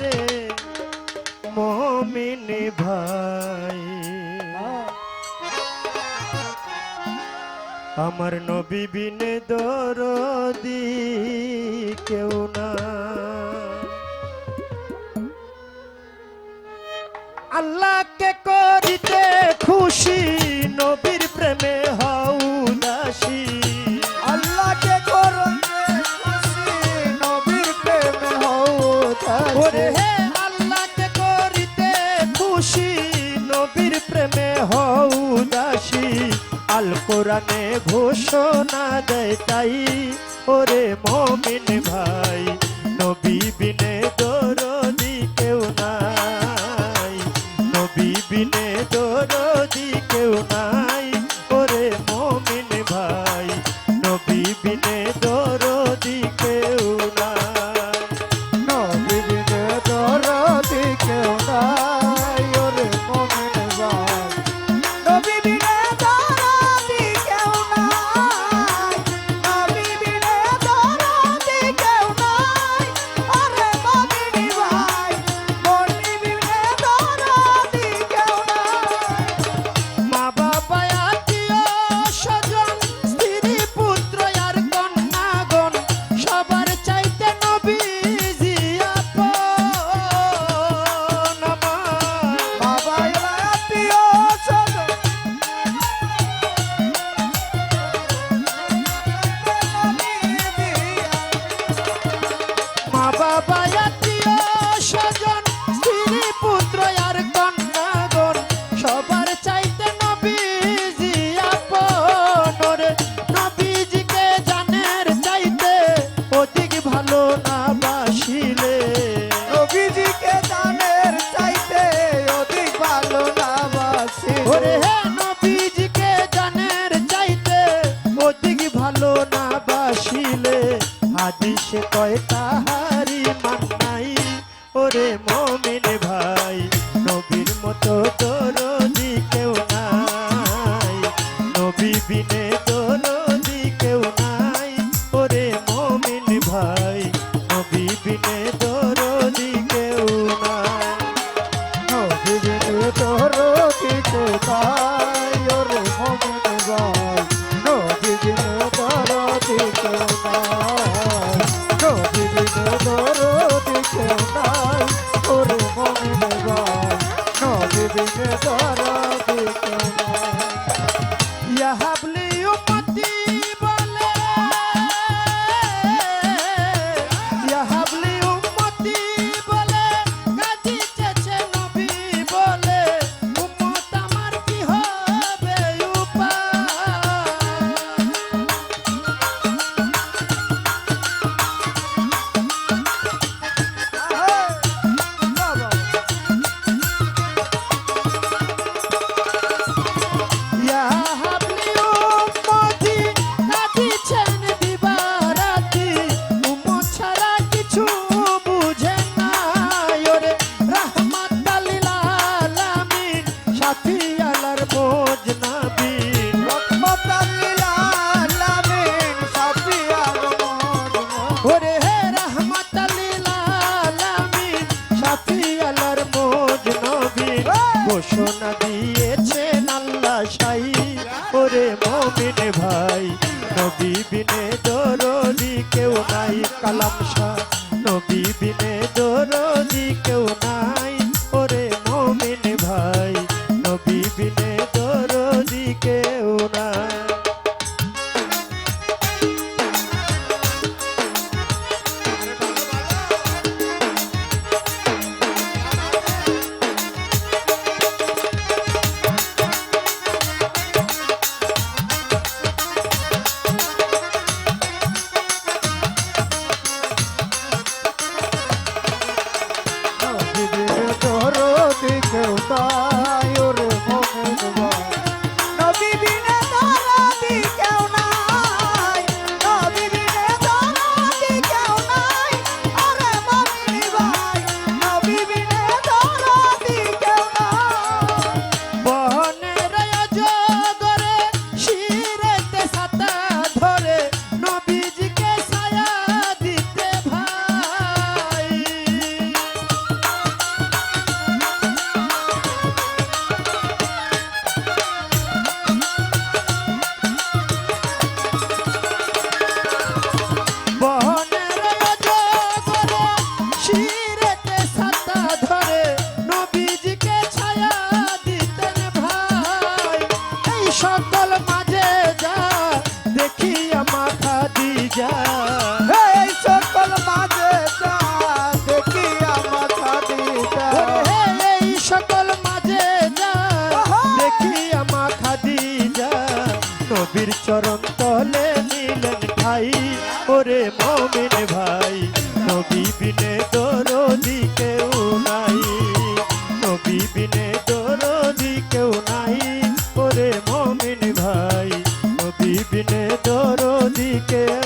রে মমিন ভাই। আমার নবী বিনে দরদি কেউ না। আল্লাহকে করিতে খুশি নবীর প্রেমে। কোরআনে ঘোষণা দেয় তাই। ওরে মমিন ভাই নবী বিনে হাদিসে কয় তাহারি মান নাই। ওরে মমিন ভাই করবি তোমার ইহা সোনা নবীর চরণ তলে নিলেন ঠাই। ওরে মমিন ভাই, নবী বিনে দরদি কেউ নাই। নবী বিনে দরদি কেউ নাই, ওরে মমিন ভাই, নবী বিনে দরদি কেউ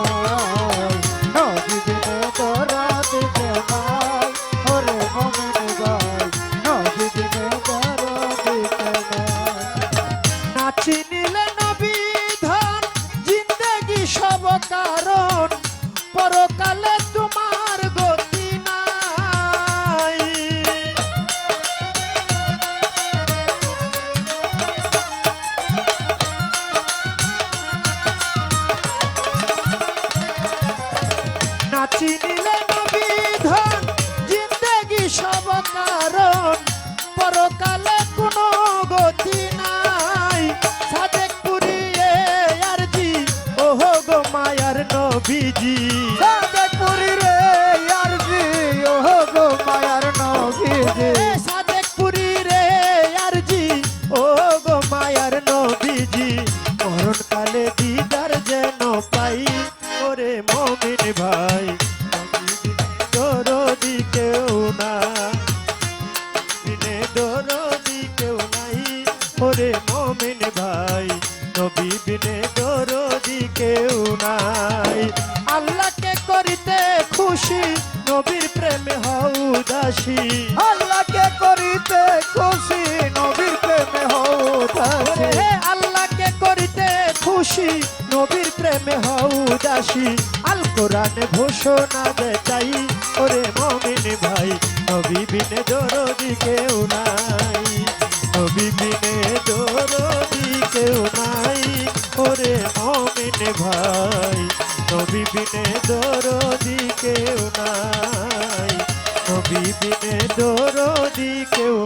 Oh. oh, oh. খুশি। আল্লাহকে করিতে খুশি নবীর প্রেমে হৌদাসী আল্লাহকে করিতে খুশি নবীর প্রেমে হৌদাসী আল কোরআনে ঘোষণা দেয় ওরে মমিন ভাই নবী বিনে দরদি কেউ নাই। নবী বিনে দরদি কেউ নাই ওরে মমিন ভাই নবী বিনে দরদি কেউ নাই। দিনে দরদি কেউ